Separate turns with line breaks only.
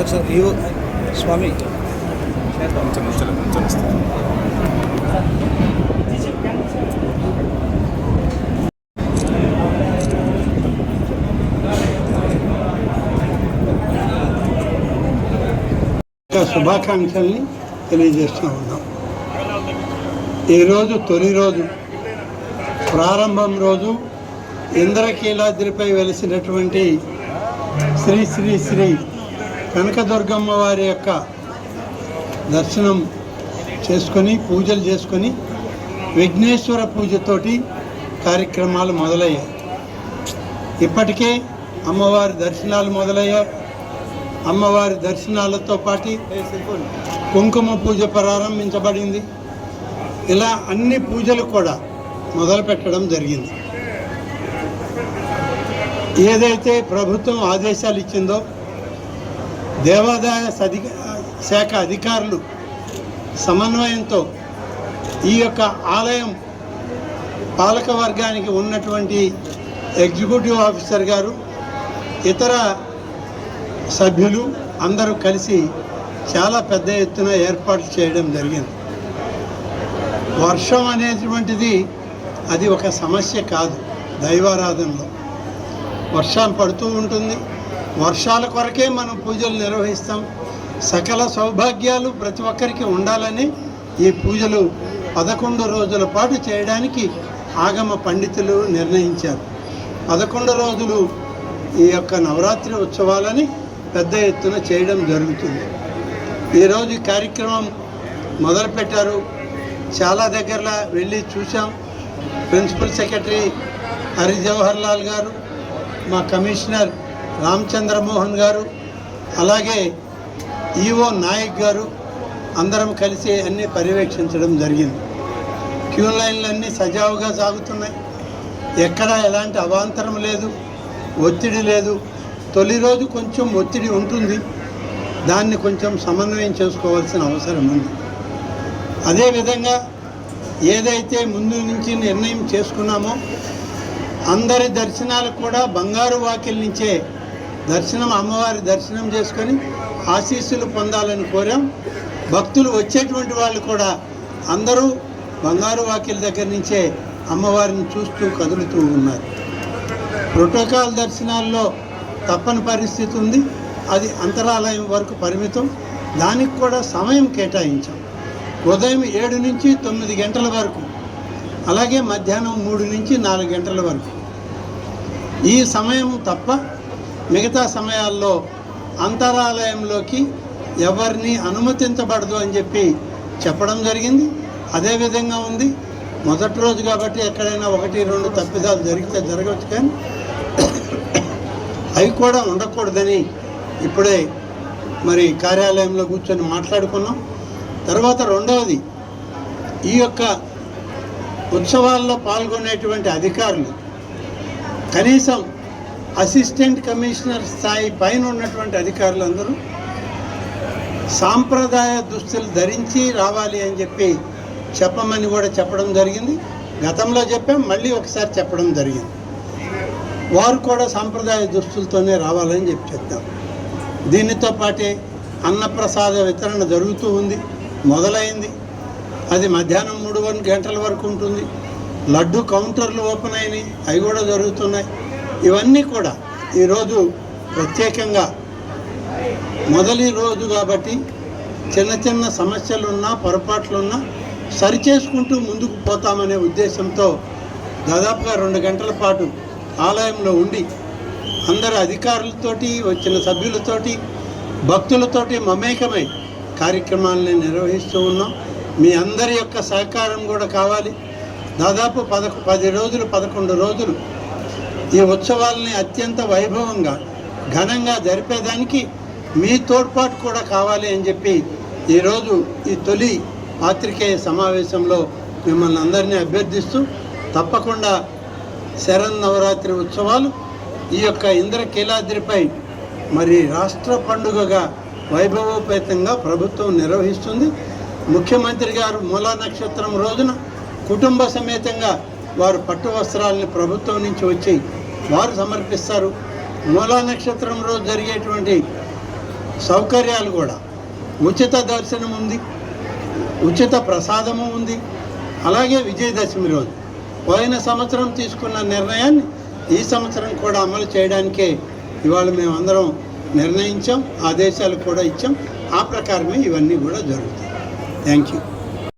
ఒకసారి ఈ స్వామి.
శుభాకాంక్షల్ని తెలియజేస్తూ ఉన్నాం. ఈరోజు తొలి రోజు ప్రారంభం రోజు ఇంద్రకీలాద్రిపై వెలిసినటువంటి శ్రీ శ్రీ శ్రీ కనకదుర్గమ్మ వారి యొక్క దర్శనం చేసుకొని పూజలు చేసుకొని విఘ్నేశ్వర పూజతోటి కార్యక్రమాలు మొదలయ్యాయి. ఇప్పటికే అమ్మవారి దర్శనాలు మొదలయ్యాయి. అమ్మవారి దర్శనాలతో పాటు కుంకుమ పూజ ప్రారంభించబడింది. ఇలా అన్ని పూజలు కూడా మొదలు పెట్టడం జరిగింది. ఏదైతే ప్రభుత్వం ఆదేశాలు ఇచ్చిందో దేవాదాయ సధి శాఖ అధికారులు సమన్వయంతో ఈ యొక్క ఆలయం పాలక వర్గానికి ఉన్నటువంటి ఎగ్జిక్యూటివ్ ఆఫీసర్ గారు ఇతర సభ్యులు అందరూ కలిసి చాలా పెద్ద ఎత్తున ఏర్పాట్లు చేయడం జరిగింది. వర్షం అనేటువంటిది అది ఒక సమస్య కాదు దైవారాధనలో. వర్షం పడుతూ ఉంటుంది వర్షాల కొరకే మనం పూజలు నిర్వహిస్తాం. సకల సౌభాగ్యాలు ప్రతి ఒక్కరికి ఉండాలని ఈ పూజలు పదకొండు రోజుల పాటు చేయడానికి ఆగమ పండితులు నిర్ణయించారు. పదకొండు రోజులు ఈ యొక్క నవరాత్రి ఉత్సవాలని పెద్ద ఎత్తున చేయడం జరుగుతుంది. ఈరోజు ఈ కార్యక్రమం మొదలుపెట్టారు. చాలా దగ్గరలో వెళ్ళి చూసాం ప్రిన్సిపల్ సెక్రటరీ హరి జవహర్ లాల్ గారు మా కమిషనర్ రామచంద్రమోహన్ గారు అలాగే ఈఓ నాయక్ గారు అందరం కలిసి అన్నీ పర్యవేక్షించడం జరిగింది. క్యూ లైన్లు అన్నీ సజావుగా సాగుతున్నాయి. ఎక్కడ ఎలాంటి అవాంతరం లేదు ఒత్తిడి లేదు. తొలి రోజు కొంచెం ఒత్తిడి ఉంటుంది. దాన్ని కొంచెం సమన్వయం చేసుకోవాల్సిన అవసరం ఉంది. అదేవిధంగా ఏదైతే ముందు నుంచి నిర్ణయం చేసుకున్నామో అందరి దర్శనాలు కూడా బంగారు వాకిల్ నుంచే దర్శనం అమ్మవారి దర్శనం చేసుకొని ఆశీస్సులు పొందాలని కోరాం. భక్తులు వచ్చేటువంటి వాళ్ళు కూడా అందరూ బంగారు వాకిల దగ్గర నుంచే అమ్మవారిని చూస్తూ కదులుతూ ఉన్నారు. ప్రోటోకాల్ దర్శనాల్లో తప్పని పరిస్థితి ఉంది. అది అంతరాలయం వరకు పరిమితం. దానికి కూడా సమయం కేటాయించాం. ఉదయం ఏడు నుంచి తొమ్మిది గంటల వరకు అలాగే మధ్యాహ్నం మూడు నుంచి నాలుగు గంటల వరకు. ఈ సమయం తప్ప మిగతా సమయాల్లో అంతరాలయంలోకి ఎవరిని అనుమతించబడదు అని చెప్పి చెప్పడం జరిగింది. అదేవిధంగా ఉంది. మొదటి రోజు కాబట్టి ఎక్కడైనా ఒకటి రెండు తప్పిదాలు జరిగితే జరగవచ్చు కానీ అవి కూడా ఉండకూడదని ఇప్పుడే మరి కార్యాలయంలో కూర్చొని మాట్లాడుకున్నాం. తర్వాత రెండవది ఈ యొక్క ఉత్సవాల్లో పాల్గొనేటువంటి అధికారులు కనీసం అసిస్టెంట్ కమిషనర్ స్థాయి పైన ఉన్నటువంటి అధికారులందరూ సాంప్రదాయ దుస్తులు ధరించి రావాలి అని చెప్పి చెప్పమని కూడా చెప్పడం జరిగింది. గతంలో చెప్పాం మళ్ళీ ఒకసారి చెప్పడం జరిగింది. వారు కూడా సాంప్రదాయ దుస్తులతోనే రావాలని చెప్పి చెప్తాం. దీనితో పాటే అన్నప్రసాద వితరణ జరుగుతూ ఉంది మొదలైంది. అది మధ్యాహ్నం మూడు గంటల వరకు ఉంటుంది. లడ్డు కౌంటర్లు ఓపెన్ అయినాయి అవి కూడా జరుగుతున్నాయి. ఇవన్నీ కూడా ఈరోజు ప్రత్యేకంగా మొదటి రోజు కాబట్టి చిన్న చిన్న సమస్యలున్నా పొరపాట్లున్నా సరిచేసుకుంటూ ముందుకు పోతామనే ఉద్దేశంతో దాదాపుగా రెండు గంటల పాటు ఆలయంలో ఉండి అందరు అధికారులతోటి వచ్చిన సభ్యులతోటి భక్తులతోటి మమేకమై కార్యక్రమాలని నిర్వహిస్తూ ఉన్నాం. మీ అందరి యొక్క సహకారం కూడా కావాలి. దాదాపు పదకొ పది రోజులు పదకొండు రోజులు ఈ ఉత్సవాలని అత్యంత వైభవంగా ఘనంగా జరిపేదానికి మీ తోడ్పాటు కూడా కావాలి అని చెప్పి ఈరోజు ఈ తొలి పాత్రికేయ సమావేశంలో మిమ్మల్ని అందరినీ అభ్యర్థిస్తూ తప్పకుండా శరణ్ నవరాత్రి ఉత్సవాలు ఈ యొక్క ఇంద్రకీలాద్రిపై మరి రాష్ట్ర పండుగగా వైభవోపేతంగా ప్రభుత్వం నిర్వహిస్తుంది. ముఖ్యమంత్రి గారు మూలా నక్షత్రం రోజున కుటుంబ సమేతంగా వారు పట్టు వస్త్రాలని ప్రభుత్వం నుంచి వచ్చి వారు సమర్పిస్తారు. మూలా నక్షత్రం రోజు జరిగేటువంటి సౌకర్యాలు కూడా. ఉచిత దర్శనం ఉంది. ఉచిత ప్రసాదము ఉంది. అలాగే విజయదశమి రోజు. పోయిన సంవత్సరం తీసుకున్న నిర్ణయాన్ని ఈ సంవత్సరం కూడా అమలు చేయడానికే ఇవాళ మేమందరం నిర్ణయించాం. ఆదేశాలు కూడా ఇచ్చాం. ఆ ప్రకారమే ఇవన్నీ కూడా జరుగుతాయి. Thank you.